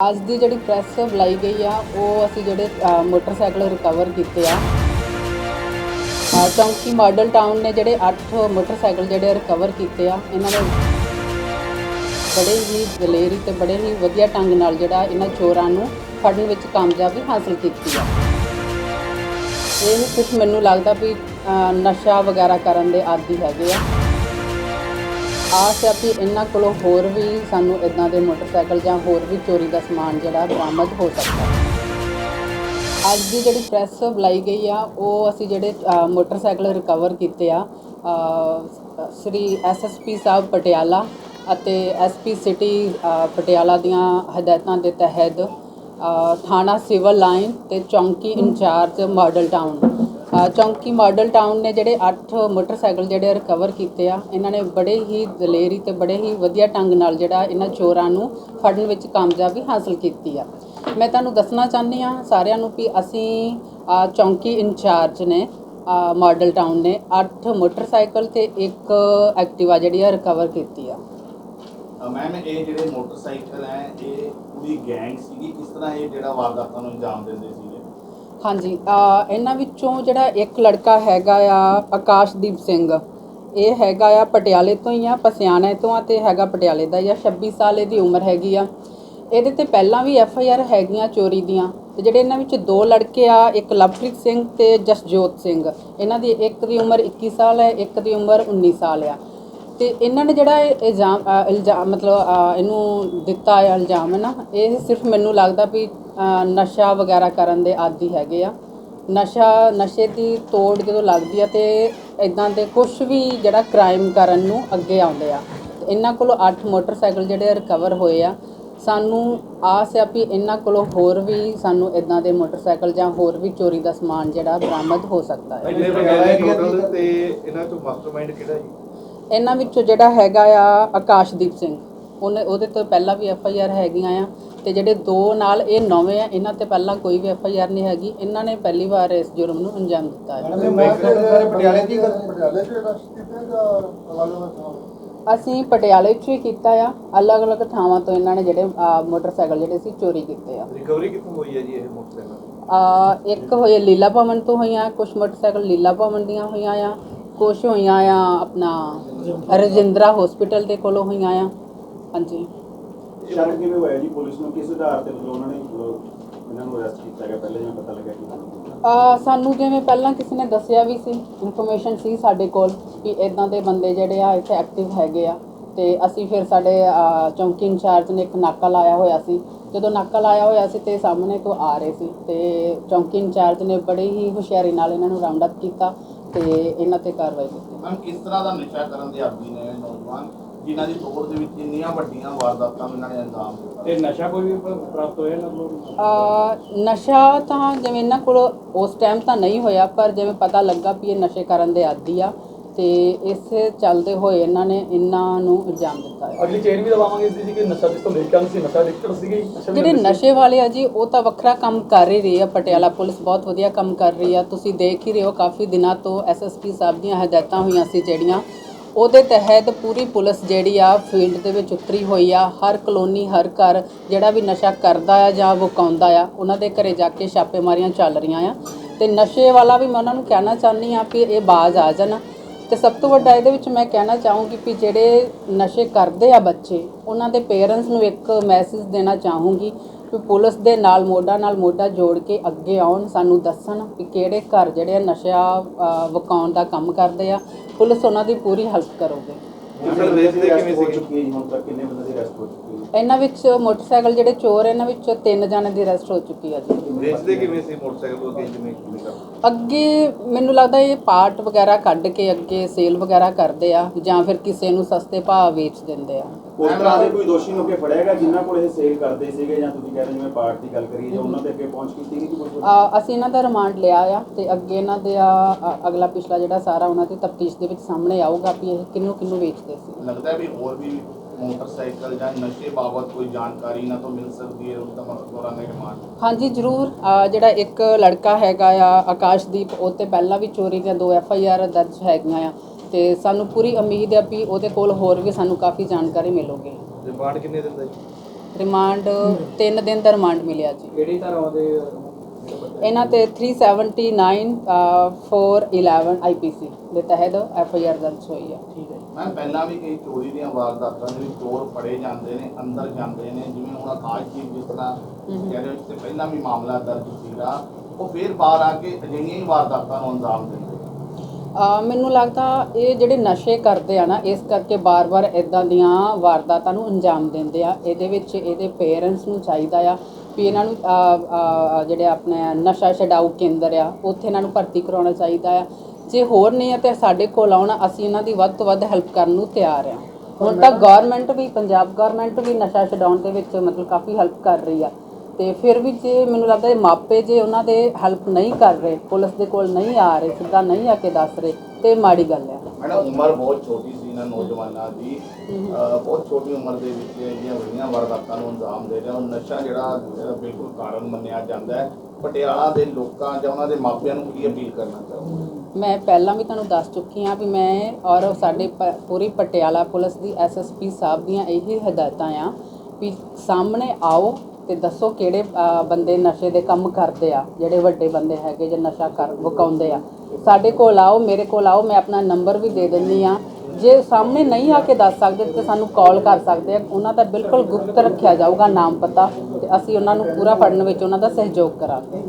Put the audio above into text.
ਅੱਜ ਦੀ ਜਿਹੜੀ ਪ੍ਰੈਸ ਬੁਲਾਈ ਗਈ ਆ ਉਹ ਅਸੀਂ ਜਿਹੜੇ ਅ, ਮੋਟਰਸਾਈਕਲ ਰਿਕਵਰ ਕੀਤੇ ਆ। ਅ, ਚੌਂਕੀ ਮਾਡਲ ਟਾਊਨ ਨੇ ਜਿਹੜੇ 8 ਮੋਟਰਸਾਈਕਲ ਜਿਹੜੇ ਰਿਕਵਰ ਕੀਤੇ ਆ ਇਹਨਾਂ ਨੇ ਬੜੇ ਹੀ ਦਲੇਰੀ ਤੇ ਬੜੇ ਹੀ ਵਧੀਆ ਢੰਗ ਨਾਲ ਜਿਹੜਾ ਇਹਨਾਂ ਚੋਰਾਂ ਨੂੰ ਫੜਨ ਵਿੱਚ ਕਾਮਯਾਬੀ ਹਾਸਲ ਕੀਤੀ ਆ। ਇਹ ਕੁਝ ਮੈਨੂੰ ਲੱਗਦਾ ਵੀ ਅ, ਨਸ਼ਾ ਵਗੈਰਾ ਕਰਨ ਦੇ ਆਦੀ ਹੈਗੇ ਆ। ਆਸ ਹੈ ਵੀ ਇਹਨਾਂ ਕੋਲੋਂ ਹੋਰ ਵੀ ਸਾਨੂੰ ਇਦਾਂ ਦੇ ਮੋਟਰਸਾਈਕਲ ਜਾਂ ਹੋਰ ਵੀ ਚੋਰੀ ਦਾ ਸਮਾਨ ਜਿਹੜਾ ਬਰਾਮਦ ਹੋ ਸਕਦਾ ਹੈ। ਅੱਜ ਦੀ ਜਿਹੜੀ ਪ੍ਰੈਸ ਬੁਲਾਈ ਗਈ ਆ ਉਹ ਅਸੀਂ ਜਿਹੜੇ ਮੋਟਰਸਾਈਕਲ ਰਿਕਵਰ ਕੀਤੇ ਆ ਅ, ਸ੍ਰੀ ਐਸਐਸਪੀ ਸਾਹਿਬ ਪਟਿਆਲਾ ਅਤੇ ਐਸਪੀ ਸਿਟੀ ਪਟਿਆਲਾ ਦੀਆਂ ਹਦਾਇਤਾਂ ਦੇ ਤਹਿਤ ਥਾਣਾ ਸਿਵਲ ਲਾਈਨ ਤੇ ਚੌਂਕੀ ਇੰਚਾਰਜ ਮਾਡਲ ਟਾਊਨ। ਚੌਂਕੀ ਮਾਡਲ ਟਾਊਨ ਨੇ ਜਿਹੜੇ 8 ਮੋਟਰਸਾਈਕਲ ਜਿਹੜੇ ਰਿਕਵਰ ਕੀਤੇ ਆ, ਇਹਨਾਂ ਨੇ ਬੜੇ ਹੀ ਦਲੇਰੀ ਤੇ ਬੜੇ ਹੀ ਵਧੀਆ ਢੰਗ ਨਾਲ ਜਿਹੜਾ ਇਹਨਾਂ ਚੋਰਾਂ ਨੂੰ ਫੜਨ ਵਿੱਚ ਕਾਮਯਾਬੀ ਹਾਸਲ ਕੀਤੀ ਆ। ਮੈਂ ਤੁਹਾਨੂੰ ਦੱਸਣਾ ਚਾਹੁੰਦੀ ਆ ਸਾਰਿਆਂ ਨੂੰ ਕਿ ਅਸੀਂ ਚੌਂਕੀ ਇੰਚਾਰਜ ਨੇ ਮਾਡਲ ਟਾਊਨ ਨੇ 8 ਮੋਟਰਸਾਈਕਲ ਤੇ ਇੱਕ ਐਕਟਿਵਾ ਜਿਹੜੀ ਆ ਰਿਕਵਰ ਕੀਤੀ ਆ। ਮੈਮ ਇਹ ਜਿਹੜੇ ਮੋਟਰਸਾਈਕਲ ਹੈ, ਇਹ ਪੂਰੀ ਗੈਂਗ ਸੀਗੀ। ਕਿਸ ਤਰ੍ਹਾਂ ਇਹ ਜਿਹੜਾ ਵਾਰਦਾਤਾਂ ਨੂੰ ਅੰਜਾਮ ਦਿੰਦੇ ਸੀਗੇ? ਹਾਂਜੀ ਇਹਨਾਂ ਵਿੱਚੋਂ ਜਿਹੜਾ ਇੱਕ ਲੜਕਾ ਹੈਗਾ ਆ ਆਕਾਸ਼ਦੀਪ ਸਿੰਘ। ਇਹ ਹੈਗਾ ਆ ਪਟਿਆਲੇ ਤੋਂ ਹੀ ਆ, ਪਸਿਆਣਾ ਤੋਂ ਆ ਤੇ ਹੈਗਾ ਪਟਿਆਲੇ ਦਾ ਹੀ ਆ 26 ਸਾਲ ਇਹਦੀ ਉਮਰ ਹੈਗੀ ਆ। ਇਹਦੇ ਤੇ ਪਹਿਲਾਂ ਵੀ ਐਫ ਆਈ ਆਰ ਹੈਗੀਆਂ ਚੋਰੀ ਦੀਆਂ ਤੇ ਜਿਹੜੇ ਇਹਨਾਂ ਵਿੱਚ ਦੋ ਲੜਕੇ ਆ, ਇੱਕ ਲਵਪ੍ਰੀਤ ਸਿੰਘ ਤੇ ਜਸਜੋਤ ਸਿੰਘ। ਇਹਨਾਂ ਦੀ ਇੱਕ ਦੀ ਉਮਰ 21 ਸਾਲ ਹੈ, ਇੱਕ ਦੀ ਉਮਰ 19 ਸਾਲ ਆ। ਤੇ ਇਹਨਾਂ ਨੇ ਜਿਹੜਾ ਇਹ ਇਲਜ਼ਾਮ ਇਲਜ਼ਾਮ ਮਤਲਬ ਇਹਨੂੰ ਦਿੱਤਾ ਹੈ ਇਲਜ਼ਾਮ ਹੈ ਨਾ, ਇਹ ਸਿਰਫ ਮੈਨੂੰ ਲੱਗਦਾ ਵੀ ਨਸ਼ਾ ਵਗੈਰਾ ਕਰਨ ਦੇ ਆਦੀ ਹੈਗੇ ਆ। ਨਸ਼ਾ ਨਸ਼ੇ ਦੀ ਤੋੜ ਜਦੋਂ ਲੱਗਦੀ ਆ ਤੇ ਇਦਾਂ ਦੇ ਕੁਝ ਵੀ ਜਿਹੜਾ ਕ੍ਰਾਈਮ ਕਰਨ ਨੂੰ ਅੱਗੇ ਆਉਂਦੇ ਆ। ਇਹਨਾਂ ਕੋਲੋਂ 8 ਮੋਟਰਸਾਈਕਲ ਜਿਹੜੇ ਰਿਕਵਰ ਹੋਏ ਆ। ਸਾਨੂੰ ਆਸ ਆ ਵੀ ਇਹਨਾਂ ਕੋਲੋਂ ਹੋਰ ਵੀ ਸਾਨੂੰ ਇਦਾਂ ਦੇ ਮੋਟਰਸਾਈਕਲ ਜਾਂ ਹੋਰ ਵੀ ਚੋਰੀ ਦਾ ਸਮਾਨ ਜਿਹੜਾ ਬਰਾਮਦ ਹੋ ਸਕਦਾ ਹੈ। ਇੰਨੇ ਵਗੈਰਾ ਟੋਟਲ ਤੇ ਇਹਨਾਂ ਮਾਸਟਰਮਾਈਂਡ ਕਿਹੜਾ ਇਹਨਾਂ ਵਿੱਚੋਂ ਜਿਹੜਾ ਹੈਗਾ ਆ ਆਕਾਸ਼ਦੀਪ ਸਿੰਘ। ਉਹਨੇ ਉਹਦੇ ਤੋਂ ਪਹਿਲਾਂ ਵੀ ਐਫ ਆਈ ਆਰ ਹੈਗੀਆਂ ਆ। ਤੇ ਜਿਹੜੇ ਦੋ ਨਾਲ ਇਹ ਨਵੇਂ ਆ ਇਹਨਾਂ ਤੇ ਪਹਿਲਾਂ ਕੋਈ ਵੀ ਐਫ ਆਈ ਆਰ ਨਹੀਂ ਹੈਗੀ। ਇਹਨਾਂ ਨੇ ਪਹਿਲੀ ਵਾਰ ਇਸ ਜੁਰਮ ਨੂੰ ਅੰਜਾਮ ਦਿੱਤਾ ਹੈ। ਪਟਿਆਲੇ ਦੀ ਪਟਿਆਲੇ ਅਸੀਂ ਪਟਿਆਲੇ 'ਚ ਵੀ ਕੀਤਾ ਆ। ਅਲੱਗ-ਅਲੱਗ ਥਾਵਾਂ ਤੋਂ ਇਹਨਾਂ ਨੇ ਜਿਹੜੇ ਮੋਟਰਸਾਈਕਲ ਜਿਹੜੇ ਸੀ ਚੋਰੀ ਕੀਤੇ ਆ। ਰਿਕਵਰੀ ਕਿੱਥੋਂ ਹੋਈ ਹੈ ਜੀ ਇਹ ਮੋਟਰਸਾਈਕਲ? ਅ, ਇੱਕ ਹੋਏ ਲੀਲਾ ਭਵਨ ਤੋਂ ਹੋਈਆਂ ਕੁਝ ਮੋਟਰਸਾਈਕਲ ਲੀਲਾ ਭਵਨ ਦੀਆਂ ਹੋਈਆਂ ਆ ਕੁਝ ਹੋਈਆਂ ਆ ਆਪਣਾ ਰਜਿੰਦਰਾ ਹਸਪੀਟਲ ਦੇ ਕੋਲੋਂ ਹੋਈਆਂ ਆ। ਹਾਂਜੀ। ਸ਼ੱਕ ਕਿਵੇਂ ਹੋਇਆ ਜੀ? ਪੁਲਿਸ ਨੂੰ ਕਿਸ ਆਧਾਰ ਤੇ ਮਤਲਬ ਉਹਨਾਂ ਨੇ ਮਤਲਬ ਇਹਨਾਂ ਨੂੰ ਅਰੈਸਟ ਕੀਤਾ ਗਿਆ? ਪਹਿਲੇ ਜਿਵੇਂ ਪਤਾ ਲੱਗਿਆ ਕਿ ਅ, ਸਾਨੂੰ ਜਿਵੇਂ ਪਹਿਲਾਂ ਕਿਸੇ ਨੇ ਦੱਸਿਆ ਵੀ ਸੀ ਇਨਫੋਰਮੇਸ਼ਨ ਸੀ ਸਾਡੇ ਕੋਲ ਕਿ ਇਦਾਂ ਦੇ ਬੰਦੇ ਜਿਹੜੇ ਆ ਇੱਥੇ ਐਕਟਿਵ ਹੈਗੇ ਆ। ਤੇ ਅਸੀਂ ਫਿਰ ਸਾਡੇ ਚੌਂਕੀ ਇੰਚਾਰਜ ਨੇ ਇੱਕ ਨਾਕਾ ਲਾਇਆ ਹੋਇਆ ਸੀ। ਜਦੋਂ ਨਾਕਾ ਲਾਇਆ ਹੋਇਆ ਸੀ ਤੇ ਸਾਹਮਣੇ ਤੋਂ ਆ ਰਹੇ ਸੀ। ਤੇ ਚੌਂਕੀ ਇੰਚਾਰਜ ਨੇ ਬੜੀ ਹੀ ਹੁਸ਼ਿਆਰੀ ਨਾਲ ਇਹਨਾਂ ਨੂੰ ਰਾਉਂਡ ਅਪ ਕੀਤਾ ਤੇ ਇਹਨਾਂ ਤੇ ਕਾਰਵਾਈ ਕੀਤੀ। ਮੈਮ ਕਿਸ ਤਰ੍ਹਾਂ ਦਾ ਨਸ਼ਾ ਕਰਨ ਦੇ ਆਦੀ ਨੇ? ਨੌਜਵਾਨ ਜਿਨ੍ਹਾਂ ਦੀ ਤੋੜ ਦੇ ਵਿੱਚ ਇੰਨੀਆਂ ਵੱਡੀਆਂ ਵਾਰਦਾਤਾਂ ਇਹਨਾਂ ਨੇ ਅੰਜਾਮ ਦਿੱਤਾ। ਤੇ ਨਸ਼ਾ ਕੋਈ ਵੀ ਪ- ਪ੍ਰਾਪਤ ਹੋਇਆ ਨਾ ਲੋਕ ਅ, ਨਸ਼ਾ ਤਾਂ ਜਿਵੇਂ ਇਹਨਾਂ ਕੋਲ ਉਸ ਟਾਈਮ ਤਾਂ ਨਹੀਂ ਹੋਇਆ ਪਰ ਜਿਵੇਂ ਪਤਾ ਲੱਗਾ ਵੀ ਇਹ ਨਸ਼ੇ ਕਰਨ ਦੇ ਆਦੀ ਆ ਤੇ ਇਸੇ ਚੱਲਦੇ ਹੋਏ ਇਹਨਾਂ ਨੇ ਇਹਨਾਂ ਨੂੰ ਇਲਜ਼ਾਮ ਦਿੱਤਾ ਹੈ। ਅਗਲੀ ਚੇਨ ਵੀ ਦਵਾਵਾਂਗੇ ਇਸ ਦੀ ਸੀ ਕਿ ਨਸ਼ਾ ਜਿਸ ਤੋਂ ਲੈ ਕੇ ਆਉਂਦੇ ਸੀ ਨਸ਼ਾ ਡਿਕਟਰ ਸੀਗੇ ਨਸ਼ਾ ਵੀ ਜਿਹੜੇ ਲੈਂਦੇ ਸੀ। ਨਸ਼ੇ ਵਾਲੇ ਆ ਜੀ ਉਹ ਤਾਂ ਵੱਖਰਾ ਕੰਮ ਕਰ ਹੀ ਰਹੀ ਆ ਪਟਿਆਲਾ ਪੁਲਿਸ ਬਹੁਤ ਵਧੀਆ ਕੰਮ ਕਰ ਰਹੀ ਆ। ਤੁਸੀਂ ਦੇਖ ਹੀ ਰਹੇ ਹੋ ਕਾਫੀ ਦਿਨਾਂ ਤੋਂ ਐਸਐਸਪੀ ਸਾਹਿਬ ਦੀਆਂ ਹਦਾਇਤਾਂ ਹੋਈਆਂ ਸੀ ਜਿਹੜੀਆਂ ਉਹਦੇ ਤਹਿਤ ਪੂਰੀ ਪੁਲਿਸ ਜਿਹੜੀ ਆ ਫੀਲਡ ਦੇ ਵਿੱਚ ਉਤਰੀ ਹੋਈ ਆ। ਹਰ ਕਲੋਨੀ, ਹਰ ਘਰ ਜਿਹੜਾ ਵੀ ਨਸ਼ਾ ਕਰਦਾ ਆ ਜਾਂ ਵਕਾਉਂਦਾ ਆ, ਉਹਨਾਂ ਦੇ ਘਰੇ ਜਾ ਕੇ ਛਾਪੇਮਾਰੀਆਂ ਚੱਲ ਰਹੀਆਂ ਆ। ਤੇ ਨਸ਼ੇ ਵਾਲਾ ਵੀ ਮੈਂ ਉਹਨਾਂ ਨੂੰ ਕਹਿਣਾ ਚਾਹੁੰਦੀ ਆ ਕਿ ਇਹ ਬਾਜ਼ ਆ ਜਾਣ। ਤੇ ਸਭ ਤੋਂ ਵੱਡਾ ਇਹਦੇ ਵਿੱਚ ਮੈਂ ਕਹਿਣਾ ਚਾਹੂੰਗੀ ਕਿ ਜਿਹੜੇ ਨਸ਼ੇ ਕਰਦੇ ਆ ਬੱਚੇ, ਉਹਨਾਂ ਦੇ ਪੇਰੈਂਟਸ ਨੂੰ ਇੱਕ ਮੈਸੇਜ ਦੇਣਾ ਚਾਹੂੰਗੀ ਕਿ ਪੁਲਿਸ ਦੇ ਨਾਲ ਮੋਢਾ ਨਾਲ ਮੋਢਾ ਜੋੜ ਕੇ ਅੱਗੇ ਆਉਣ ਸਾਨੂੰ ਦੱਸਣ ਕਿ ਕਿਹੜੇ ਘਰ ਜਿਹੜੇ ਆ ਨਸ਼ਾ ਵਿਕਾਉਣ ਦਾ ਕੰਮ ਕਰਦੇ ਆ। ਪੁਲਿਸ ਉਹਨਾਂ ਦੀ ਪੂਰੀ ਹੈਲਪ ਕਰੋਗੇ। ਹੋ ਹੈ ਹੋ ਹੈ? ਇਹਨਾਂ ਵਿੱਚ ਮੋਟਰਸਾਈਕਲ ਜਿਹੜੇ ਚੋਰ ਇਹਨਾਂ ਵਿੱਚ ਤਿੰਨ ਜਣੇ ਦੀ ਅਰੈਸਟ ਹੋ ਚੁੱਕੀ ਆ ਜੀ। ਰੇਸ ਦੇ ਕਿਵੇਂ ਸੀ ਮੋਟਰਸਾਈਕਲ ਉਹ ਅੱਗੇ ਜਿਵੇਂ ਅੱਗੇ ਮੈਨੂੰ ਲੱਗਦਾ ਇਹ ਪਾਰਟ ਵਗੈਰਾ ਕੱਢ ਕੇ ਅੱਗੇ ਸੇਲ ਵਗੈਰਾ ਕਰਦੇ ਆ ਜਾਂ ਫਿਰ ਕਿਸੇ ਨੂੰ ਸਸਤੇ ਭਾਅ ਵੇਚ ਦਿੰਦੇ ਆ। ਉਸ ਤਰ੍ਹਾਂ ਦੇ ਕੋਈ ਦੋਸ਼ੀ ਨੂੰ ਅੱਗੇ ਫੜਿਆਗਾ ਜਿਨ੍ਹਾਂ ਕੋਲ ਇਹ ਸੇਲ ਕਰਦੇ ਸੀਗੇ ਜਾਂ ਤੁਸੀਂ ਕਹਿ ਰਹੇ ਜਿਵੇਂ ਪਾਰਟ ਦੀ ਗੱਲ ਕਰੀਏ ਜਾਂ ਉਹਨਾਂ ਦੇ ਅੱਗੇ ਪਹੁੰਚ ਕੀਤੀ ਗਈ ਕਿ ਪੁਲਿਸ ਵੱਲੋਂ? ਅ, ਅਸੀਂ ਇਹਨਾਂ ਦਾ ਰਿਮਾਂਡ ਲਿਆ ਆ ਤੇ ਅੱਗੇ ਇਹਨਾਂ ਦੇ ਆ ਅ, ਅਗਲਾ ਪਿਛਲਾ ਜਿਹੜਾ ਸਾਰਾ ਉਹਨਾਂ ਦੀ ਤਫਤੀਸ਼ ਦੇ ਵਿੱਚ ਸਾਹਮਣੇ ਆਊਗਾ ਵੀ ਇਹ ਕਿੰਨੂੰ ਕਿੰਨੂੰ ਵੇਚਦੇ ਸੀ। ਲੱਗਦਾ ਹੈ ਵੀ ਹੋਰ ਵੀ ਮੋਟਰਸਾਈਕਲ ਜਾਂ ਨਸ਼ੇ ਬਾਬਤ ਕੋਈ ਜਾਣਕਾਰੀ ਇਹਨਾਂ ਤੋਂ ਮਿਲ ਸਕਦੀ ਹੈ ਉਸ ਦਾ ਮਤਲਬ ਕਰਾਂਗੇ ਰਿਮਾਂਡ ਹਾਂਜੀ ਜ਼ਰੂਰ। ਅ, ਜਿਹੜਾ ਇੱਕ ਲੜਕਾ ਹੈਗਾ ਆ ਆਕਾਸ਼ਦੀਪ ਉਹ ਤੇ ਪਹਿਲਾਂ ਵੀ ਚੋਰੀ ਦੀਆਂ ਦੋ ਐਫ ਆਈ ਆਰ ਦਰਜ ਹੈਗੀਆਂ ਆ। ਤੇ ਸਾਨੂੰ ਪੂਰੀ ਉਮੀਦ ਹੈ ਵੀ ਉਹਦੇ ਕੋਲ ਹੋਰ ਵੀ ਸਾਨੂੰ ਕਾਫੀ ਜਾਣਕਾਰੀ ਮਿਲੂਗੀ। ਰਿਮਾਂਡ ਕਿੰਨੇ ਦਿਨ ਦਾ ਜੀ? ਰਿਮਾਂਡ 3 ਦਿਨ ਦਾ ਰਿਮਾਂਡ ਮਿਲਿਆ ਜੀ। ਕਿਹੜੀ ਤਰ੍ਹਾਂ ਦੇ ਇਹਨਾਂ ਤੇ 379 411 ਆਈਪੀਸੀ ਦੇ ਤਹਿਤ ਐਫ ਆਈ ਆਰ ਦਰਜ ਹੋਈ ਹੈ। ਠੀਕ ਹੈ ਮੈਂ ਪਹਿਲਾਂ ਵੀ ਕਈ ਚੋਰੀ ਦੀਆਂ ਵਾਰਦਾਤਾਂ ਦੇ ਵਿੱਚ ਚੋਰ ਫੜੇ ਜਾਂਦੇ ਨੇ ਅੰਦਰ ਜਾਂਦੇ ਨੇ ਜਿਵੇਂ ਹੁਣ ਆਕਾਸ਼ਦੀਪ ਜਿਸ ਤਰ੍ਹਾਂ ਕਹਿ ਰਹੇ ਹੋ ਇਸ ਤੇ ਪਹਿਲਾਂ ਵੀ ਮਾਮਲਾ ਦਰਜ ਸੀਗਾ। ਉਹ ਫੇਰ ਬਾਹਰ ਆ ਕੇ ਅਜਿਹੀਆਂ ਹੀ ਵਾਰਦਾਤਾਂ ਨੂੰ ਅੰਜਾਮ ਦਿੰਦੇ ਮੈਨੂੰ ਲੱਗਦਾ ਇਹ ਜਿਹੜੇ ਨਸ਼ੇ ਕਰਦੇ ਆ ਨਾ ਇਸ ਕਰਕੇ ਬਾਰ-ਬਾਰ ਇਦਾਂ ਦੀਆਂ ਵਾਰਦਾਤਾਂ ਨੂੰ ਅੰਜਾਮ ਦਿੰਦੇ ਆ। ਇਹਦੇ ਵਿੱਚ ਇਹਦੇ ਪੇਰੈਂਟਸ ਨੂੰ ਚਾਹੀਦਾ ਆ ਵੀ ਇਹਨਾਂ ਨੂੰ ਜਿਹੜੇ ਆਪਣੇ ਨਸ਼ਾ ਛਡਾਊ ਕੇਂਦਰ ਆ ਉੱਥੇ ਇਹਨਾਂ ਨੂੰ ਭਰਤੀ ਕਰਾਉਣਾ ਚਾਹੀਦਾ ਆ। ਜੇ ਹੋਰ ਨਹੀਂ ਆ ਤੇ ਸਾਡੇ ਕੋਲ ਆਉਣ ਅਸੀਂ ਇਹਨਾਂ ਦੀ ਵੱਧ ਤੋਂ ਵੱਧ ਹੈਲਪ ਕਰਨ ਨੂੰ ਤਿਆਰ ਆ। ਹੁਣ ਤੱਕ ਗਵਰਨਮੈਂਟ ਵੀ ਪੰਜਾਬ ਗਵਰਨਮੈਂਟ ਵੀ ਨਸ਼ਾ ਛਡਾਉਣ ਦੇ ਵਿੱਚ ਮਤਲਬ ਕਾਫੀ ਹੈਲਪ ਕਰ ਰਹੀ ਆ। ਤੇ ਫਿਰ ਵੀ ਜੇ ਮੈਨੂੰ ਲੱਗਦਾ ਇਹ ਮਾਪੇ ਜੇ ਉਹਨਾਂ ਦੇ ਹੈਲਪ ਨਹੀਂ ਕਰ ਰਹੇ ਪੁਲਿਸ ਦੇ ਕੋਲ ਨਹੀਂ ਆ ਰਹੇ ਸਿੱਧਾ ਨਹੀਂ ਆ ਕੇ ਦੱਸ ਰਹੇ ਤੇ ਮਾੜੀ ਗੱਲ ਹੈ। ਮੈਡਮ ਉਮਰ ਬਹੁਤ ਛੋਟੀ ਸੀ ਇਹਨਾਂ ਨੌਜਵਾਨਾਂ ਦੀ। ਬਹੁਤ ਛੋਟੀ ਉਮਰ ਦੇ ਵਿੱਚ ਜਿਹੜੀਆਂ ਵੱਡੀਆਂ ਵਾਰਦਾਤਾਂ ਨੂੰ ਅੰਜਾਮ ਦੇ ਰਹੇ ਉਹ ਨਸ਼ਾ ਜਿਹੜਾ ਬਿਲਕੁਲ ਕਾਰਨ ਮੰਨਿਆ ਜਾਂਦਾ ਹੈ। ਪਟਿਆਲਾ ਦੇ ਲੋਕਾਂ ਜਾਂ ਉਹਨਾਂ ਦੇ ਮਾਪਿਆਂ ਨੂੰ ਕੀ ਅਪੀਲ ਕਰਨਾ ਚਾਹੋਗੇ? ਮੈਂ ਪਹਿਲਾਂ ਵੀ ਤੁਹਾਨੂੰ ਦੱਸ ਚੁੱਕੀ ਹਾਂ ਵੀ ਮੈਂ ਔਰ ਸਾਡੇ ਪੂਰੀ ਪਟਿਆਲਾ ਪੁਲਿਸ ਦੀ ਐਸਐਸਪੀ ਸਾਹਿਬ ਦੀਆਂ ਇਹੀ ਹਦਾਇਤਾਂ ਆ ਵੀ ਸਾਹਮਣੇ ਆਓ ਤੇ ਦੱਸੋ ਕਿਹੜੇ ਅ, ਬੰਦੇ ਨਸ਼ੇ ਦੇ ਕੰਮ ਕਰਦੇ ਆ ਜਿਹੜੇ ਵੱਡੇ ਬੰਦੇ ਹੈਗੇ ਜੇ ਨਸ਼ਾ ਕਰ ਵਕਾਉਂਦੇ ਆ। ਸਾਡੇ ਕੋਲ ਆਓ ਮੇਰੇ ਕੋਲ ਆਓ ਮੈਂ ਆਪਣਾ ਨੰਬਰ ਵੀ ਦੇ ਦਿੰਦੀ ਆ ਜੇ ਸਾਹਮਣੇ ਨਹੀਂ ਆ ਕੇ ਦੱਸ ਸਕਦੇ ਤੇ ਸਾਨੂੰ ਕਾਲ ਕਰ ਸਕਦੇ ਆ। ਉਹਨਾਂ ਦਾ ਬਿਲਕੁਲ ਗੁਪਤ ਰੱਖਿਆ ਜਾਊਗਾ ਨਾਮ ਪਤਾ ਤੇ ਅਸੀਂ ਉਹਨਾਂ ਨੂੰ ਪੂਰਾ ਫੜਨ ਵਿੱਚ ਉਹਨਾਂ ਦਾ ਸਹਿਯੋਗ ਕਰਾਂਗੇ।